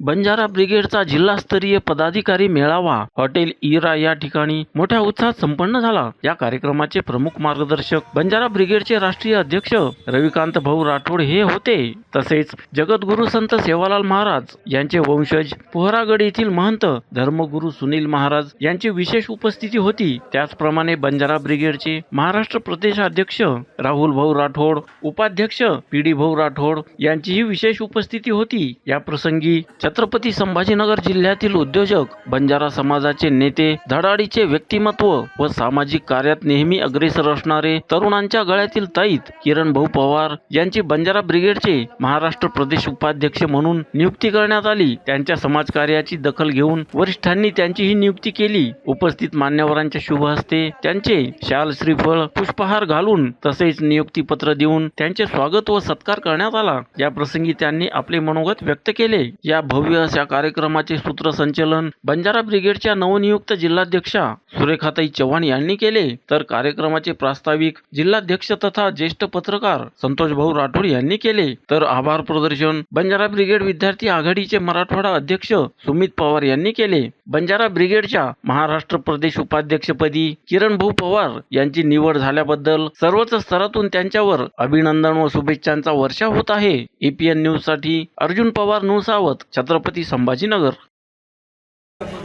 बंजारा ब्रिगेडचा जिल्हास्तरीय पदाधिकारी मेळावा. हॉटेल इरा या ठिकाणी मोठ्या उत्साहात संपन्न झाला. या कार्यक्रमाचे प्रमुख मार्गदर्शक बंजारा ब्रिगेडचे राष्ट्रीय अध्यक्ष रविकांत भाऊ राठोड हे होते. तसेच जगद्गुरु संत सेवालाल महाराज यांचे वंशज पोहरागड येथील महंत धर्मगुरू सुनील महाराज यांची विशेष उपस्थिती होती. त्याचप्रमाणे बंजारा ब्रिगेडचे महाराष्ट्र प्रदेशाध्यक्ष राहुल भाऊ राठोड उपाध्यक्ष पी डी भाऊ राठोड यांचीही विशेष उपस्थिती होती. या प्रसंगी छत्रपती संभाजीनगर जिल्ह्यातील उद्योजक बंजारा समाजाचे नेते धडाडीचे व्यक्तिमत्व व सामाजिक कार्यात नेहमी अग्रेसर असणारे तरुणांच्या गळ्यातील ताईत किरण भाऊ पवार यांची बंजारा ब्रिगेडचे महाराष्ट्र प्रदेश उपाध्यक्ष म्हणून नियुक्ती करण्यात आली. त्यांच्या समाजकार्याची दखल घेऊन वरिष्ठांनी त्यांची ही नियुक्ती केली. उपस्थित मान्यवरांच्या शुभ हस्ते त्यांचे शाल श्रीफळ पुष्पहार घालून तसेच नियुक्तीपत्र देऊन त्यांचे स्वागत व सत्कार करण्यात आला. या प्रसंगी त्यांनी आपले मनोगत व्यक्त केले. या भव्य अशा कार्यक्रमाचे सूत्रसंचलन बंजारा ब्रिगेडच्या नवनियुक्त जिल्हाध्यक्षा सुरेखाताई चव्हाण यांनी केले. तर कार्यक्रमाचे प्रास्ताविक जिल्हाध्यक्ष तथा ज्येष्ठ पत्रकार संतोष भाऊ राठोड यांनी केले. तर आभार प्रदर्शन बंजारा ब्रिगेड विद्यार्थी आघाडीचे मराठवाडा अध्यक्ष सुमित पवार यांनी केले. बंजारा ब्रिगेडच्या महाराष्ट्र प्रदेश उपाध्यक्षपदी किरण भाऊ पवार यांची निवड झाल्याबद्दल सर्वच स्तरातून त्यांच्यावर अभिनंदन व शुभेच्छांचा वर्षा होत आहे. एपीएन न्यूजसाठी अर्जुन पवार नुसावत छत्रपती संभाजीनगर.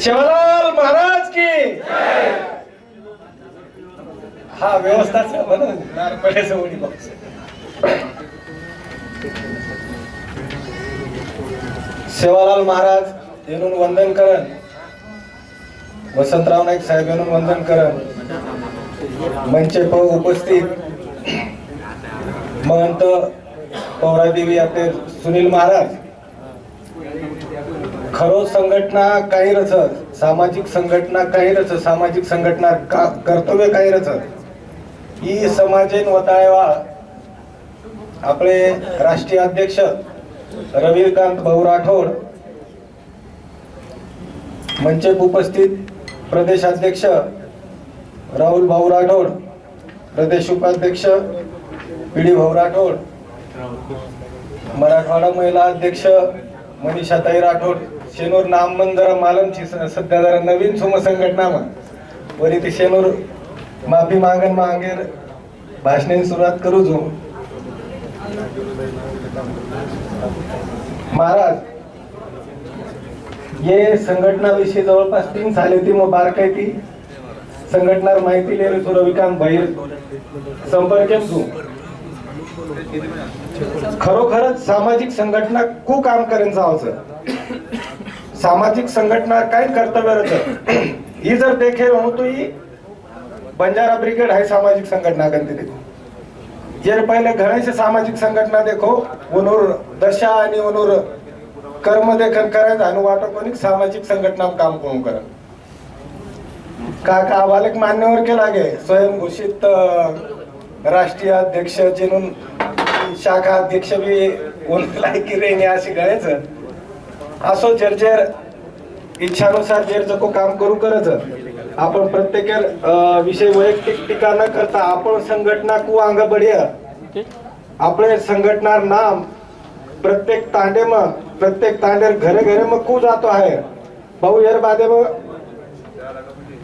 शिवलाल महाराज की. हा व्यवस्था सेवालाल महाराज येऊन वंदन करण वसंतराव नाईक साहेब येऊन वंदन करण मंचे उपस्थित. महंत पौरादेवी आपले सुनील महाराज. खरो संघटना काही रचत सामाजिक संघटना काही रचत सामाजिक संघटना का कर्तव्य काही रचत. ही समाजेन वतायवा आपले राष्ट्रीय अध्यक्ष रविकांत भाऊ राठोड. मंचेप उपस्थित प्रदेशाध्यक्ष राहुल भाऊ राठोड. प्रदेश उपाध्यक्ष पीडी भाऊ राठोड. मराठवाडा महिला अध्यक्ष मनीषाताई राठोड. शेनूर नामबंद जरा मालमची स- सध्या जरा नवीन सुम संघटना मग वरी ती शेनूर माफी मागन मागेर भाषणे सुरुवात करू जो. महाराज ये संघटना विषयी जवळपास तीन साली होती मग बारकायती ती. माहिती लिहिली तू रविकांत भैर संपर्क तू खरोखरच सामाजिक संघटना खूप काम करेन जावचं. सामाजिक संघटना काय कर्तव्य रचत? ही जर देखे होतो ही बंजारा ब्रिगेड आहे सामाजिक संघटना गणती जे पहिले घराचे सामाजिक संघटना देखो उनूर दशा आणि उनूर कर्म देखन करायचं आणि वाटो कोणी सामाजिक संघटना काम कोण करत का का अहवाल मान्यवर केला गे स्वयंघोषित राष्ट्रीय अध्यक्ष जिनून शाखा अध्यक्ष बी कोण लायकी रेने अशी गळायचं. असो जर इच्छानुसार जेर जको काम करू करच आपण प्रत्येक विषय वैयक्तिक टीका न करता आपण संघटना कु अंग बढिया. आपले संघटना नाम प्रत्येक तांडे मग प्रत्येक तांडेर घरे घरे मग कु जातो आहे. भाऊ यार बादे मग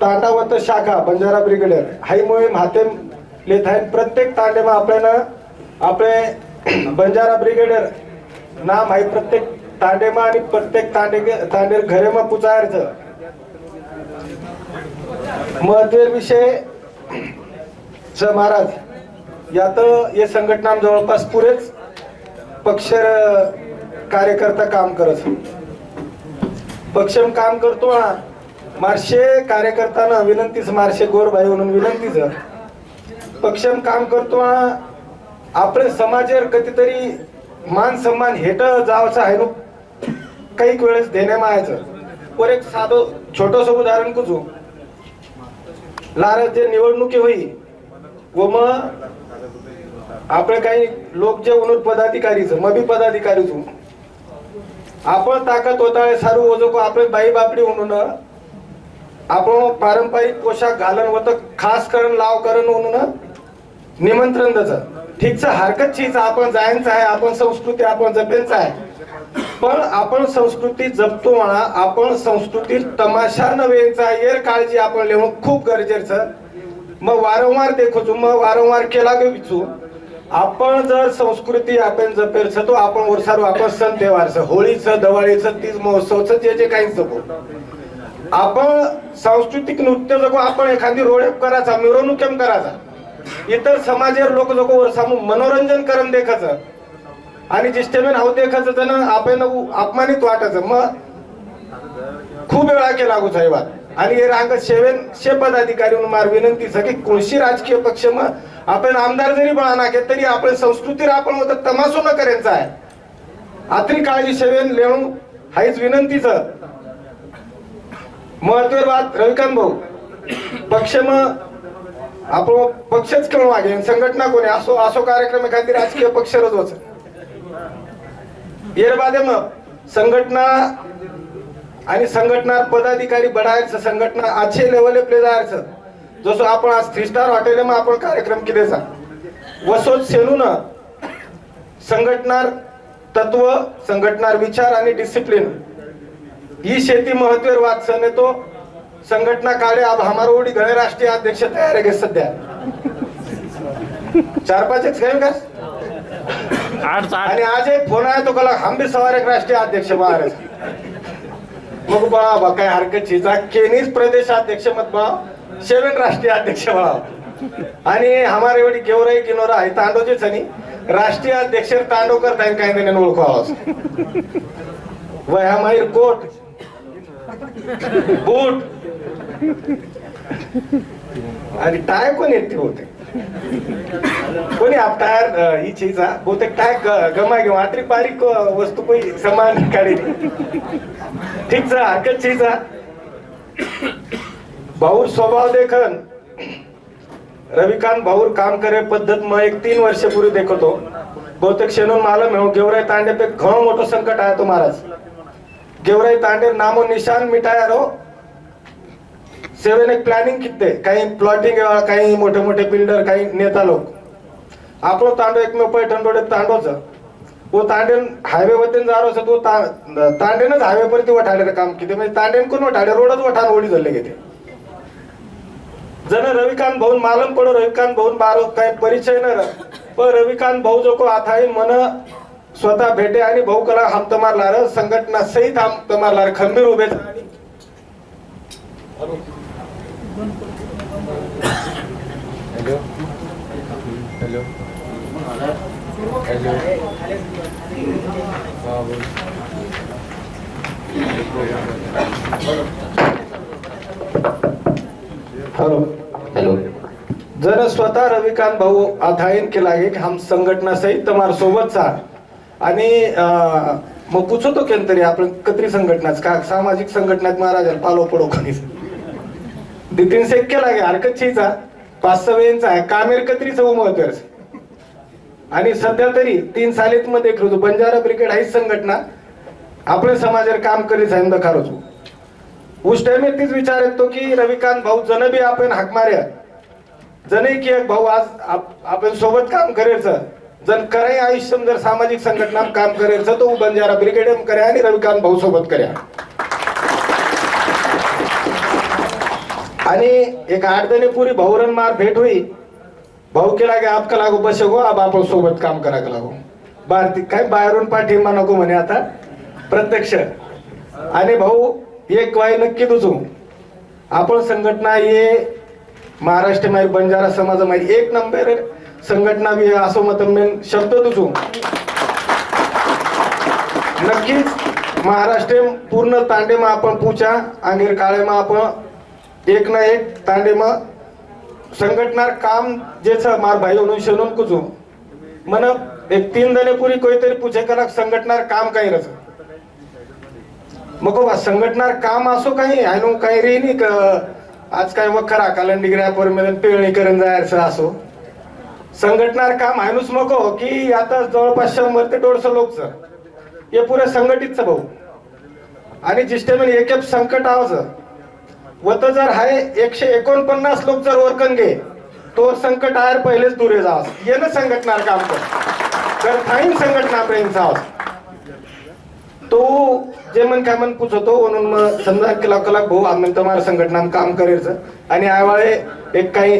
तांडावत शाखा बंजारा ब्रिगेडियर हाई मोहीम हाते लेत आहे प्रत्येक तांडेमा आपल्यानं आपले बंजारा ब्रिगेडियर नाम आहे प्रत्येक तांडेमा आणि प्रत्येक तांडे तांडे घरे मग पुचायचं महत्वे विषय च महाराज यात हे संघटना जवळपास पुरेच पक्ष कार्यकर्ता काम करत. पक्षम काम करतो ना मार्शे कार्यकर्त्यांना विनंतीच मार्शे गोरबाई म्हणून विनंतीच पक्षम काम करतो ना आपले समाजावर कधीतरी मान सन्मान हेट जावचं आहे. नो काही वेळेस देणे मायाचं. वर एक साधं छोटस उदाहरण कुजू. लारस जे निवडणुकी होई व मग आपले काही लोक जे म्हणून पदाधिकारीच मग पदाधिकारीच. आपण ताकद होता सारू ओझको आपले बाई बापडी म्हणून आपण पारंपरिक पोशाख घालन होतं खास करण लाव करण म्हणून निमंत्रण द्यायचं ठीकच हरकत चीज आपण जायचं आहे आपण संस्कृती आपण जपेंच आहे. पण आपण संस्कृती जपतो म्हणा आपण संस्कृती तमाशा नव्हेचा येर काळजी आपण लिहून खूप गरजेचं. मग वारंवार देखो मग वारंवार केला गे विचू. आपण जर संस्कृती आपण जपेरचं तो आपण वर्षारो आपण सण त्योहारचं होळीचं दिवाळीचं तीज महोत्सवचं जे जे काही जगू आपण सांस्कृतिक नृत्य जगू आपण एखादी रोडेप करायचा मिरवणूक केम करायचा. इतर समाजेर लोक जगू वर्षामु मनोरंजन करून देखायचं आणि जिस्टेमेन हाव देखायचं जण आपण अपमानित वाटायचं. मग खूप वेळा केला गो साहेबात आणि हे रांग सेवेन शे पदाधिकारी म्हणून मार विनंती की कोणशी राजकीय पक्ष मग आपण आमदार जरी बळा घेत तरी आपण संस्कृतीला आपण होतं तमासो न करायचा आहे. आत्री काळजी सेवेन लेणू हाईच विनंतीच. महत्वेर बात रविकांत भाऊ. पक्ष मग आपण पक्षच कळू मागे. संघटना कोणी? असो असो कार्यक्रम एखादी राजकीय पक्ष रोज येर मग संघटना आणि संघटना पदाधिकारी बढायचं संघटना आजचे लेवल प्ले जायचं. जसं आपण आज थ्री स्टार हॉटेल मग आपण कार्यक्रम केलेचा वसोत सेलून संघटनार तत्व संघटनार विचार आणि डिसिप्लिन ही शेती महत्वेर वाचन येतो संघटना काळे अब हमारा ओडी गणे राष्ट्रीय अध्यक्ष तयार आहे सध्या. चार पाच एक का आठ आणि आज एक फोन आहे तो कला हंबीर सवार एक राष्ट्रीय अध्यक्ष महाराज. मग बाबा बा काय हरकत चिजा प्रदेश अध्यक्ष मत बा सेवन राष्ट्रीय अध्यक्ष बा आणि हमारे एवढी गेवराई किनोरा आहे तांडोचेच आणि राष्ट्रीय अध्यक्ष तांडोकर त्यांनी काही नाही ओळखवा वया माहीर कोट. बूट आणि टाय कोण येते होते कोणी आप टायर ही चीज हा? बहुतेक काय ग- गमा घेऊ आतरी बारीक वस्तू कोई समान काढी ठीक सा हरकत चीज भाऊर स्वभाव देखन. रविकांत भाऊर काम करे पद्धत मग एक तीन वर्ष पूर्वी देखतो. बहुतेक शेनून मालम हो गेवराई तांडे पे घणो मोठो संकट आहे तो महाराज. गेवराई तांडे नामो निशान मिटाया रो. सेवन एक प्लॅनिंग किती काही प्लॉटिंग काही मोठे मोठे बिल्डर काही नेता लोक. आपलो तांडो एकमेव पैठण रोड तांडोच वो तांडेन हायवे वरती जारो असं तो तांडेनच हायवे परती वठाडे काम किती? म्हणजे तांडेन कोण वठाडे रोडच वठाण ओढी झाले किती जण रविकांत भाऊन मालम पडो रविकांत भाऊन बारो काही परिचय न पण रविकांत भाऊ जो को आथाई मन स्वतः भेटे आणि भाऊ कला हमत मारणार संघटना सहित हमत मारणार खंबीर उभे झाले. हॅलो. हेलो. जर स्वतः रविकांत भाऊ अध्ययन केला आहे की हम संघटना सहित तुम्हाला सोबत सा आणि मग पुछतो केन तरी आपण कत्री संघटनाच का सामाजिक संघटनात महाराजाला पालो पडो कोणी नितीन शेख केला की हरकत पाच सहा आहे कामेर कत्रीच महत्वाचं. आणि सध्या तरी तीन सालीत मध्ये करतो बंजारा ब्रिगेड ही संघटना. आपल्या समाजावर काम करीत आहे दखारोच उस टाइमे तीच विचार येतो की रविकांत भाऊ जण बी आपण हाक मार्या. जने की एक भाऊ आज आपण सोबत काम करायचं. जण कराय आयुष्य जर सामाजिक संघटना काम करायचं तो बंजारा ब्रिगेड करे आणि रविकांत भाऊ सोबत कर्या आणि एक आठ दिने पुरी भाऊरन मार भेट हुई. भाऊ केला की आपका लागू बसे गो आप आपण सोबत काम करा लागू. भारती काय बाहेरून पाठिंबा नको म्हणे आता. प्रत्यक्ष. आणि भाऊ एक वाय नक्की दुजू. आपण संघटना ये महाराष्ट्र माहिती बंजारा समाज माहिती एक नंबर संघटना बी असो मत मेन शब्द तुझू नक्कीच महाराष्ट्र पूर्ण तांडेमा आपण पूचा अंगीर काळेमा आपण एक ना एक तांडेमा संघटनार काम जेच मार भाई म्हणून शनून कुजू. मन एक तीन दने पुरी कोणीतरी पूछे करा संघटनार काम काही रच. मग बा संघटनार काम असो काही आहे काही रे नाही का आज काय मग खरा कालन डिग्र्या मध्ये पेळणी करून जायचं असो. संघटनार काम आहेनुस मको की आता जवळपास शंभर ते दोडशे लोक हे पुरे संघटितच भाऊ. आणि जिस्टेमेन एक एक संकट आवाज. व तर जर हाय एकशे एकोणपन्नास लोक जर वर्कन घे तो संकट आयर पहिलेच दुरे जास येणं संघटनार काम कर. तर थाईन संघटना प्रेम तो जे मन काय मन पुचवतो म्हणून मग समजा कला कला भाऊ आम्ही तुम्हाला संघटना काम करायचं आणि आयवाळे एक काही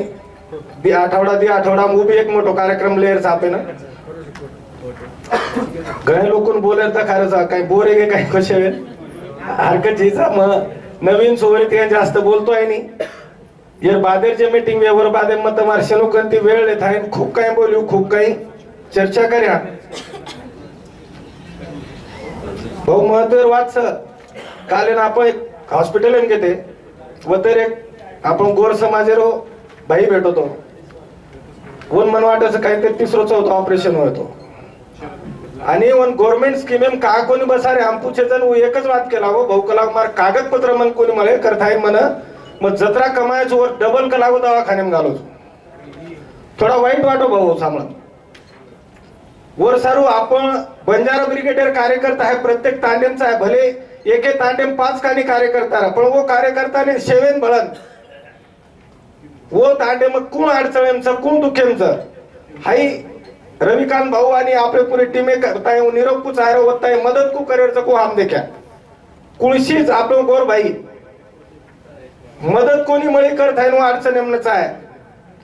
दि आठवडा दि आठवडा उभी एक मोठो कार्यक्रम लेअर आपे ना. घणे लोकून बोलेल तर खरंच काही बोरे गे काही कसे हरकत हिचा मग नवीन सोयरे या जास्त बोलतोय नी. ये बादेरचे मीटिंग व्यवहार बादे मत मार्शनो ती वेळ येत आहे. खूप काही बोलू खूप काही चर्चा कर्या. भाऊ महत्त्व वाच. काल ना आपण एक हॉस्पिटल घेते व तर एक आपण गोर समाजेरो भाई भेटतो. कोण मन वाटायचं काहीतरी तिसरं चौथं ऑपरेशन होतो. आणि वन गव्हर्नमेंट स्कीम का कोणी बसारे? आमपूचे जण एकच वाद केला हो भाऊ कला मार कागदपत्र मन कोणी मला करताय म्हण. मग जत्रा कमायचो वर डबल कलागो दवाखान्यात घालो थोडा वाईट वाटो भाऊ सांभाळ. वर सारू आपण बंजारा ब्रिगेडियर कार्यकर्ता आहे प्रत्येक तांडेमचा आहे भले एक तांडेम पाच कानी कार्यकर्ता पण वो कार्यकर्ता शेवेन बळन वो तांडे मग कोण अडचणींचं कोण दुखेमचं? हाई रविकांत भाऊ आणि आपले पुरे टीमे करताय निरोप कु चारो होताय मदत कु करेरचं को हम देखा कुळशीच आपण गोर भाई. मदत कोणी मळी करताय नो अडचण एमनच आहे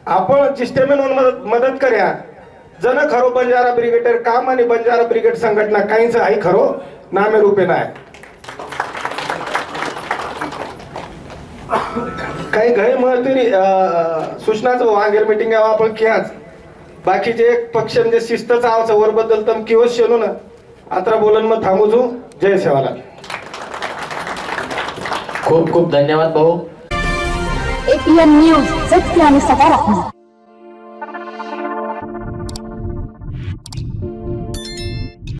आपण सिस्टमेन मदत मदत करया. जन खरो बंजारा ब्रिगेडर काम आणि बंजारा ब्रिगेड संघटना काहीच आहे खरो नामे रूपे नाही. काही घरी महत्वनी सूचनाचं वांगेर मिटिंग आपण कियाच बाकीचे एक पक्ष म्हणजे शिस्तच आवाचं वर बद्दल किवच शेलो ना. आता बोलन मग थांबू जू जय सेवालाल. खूप खूप धन्यवाद भाऊ. एपीएन न्यूज सत्य आणि सकारात्मक.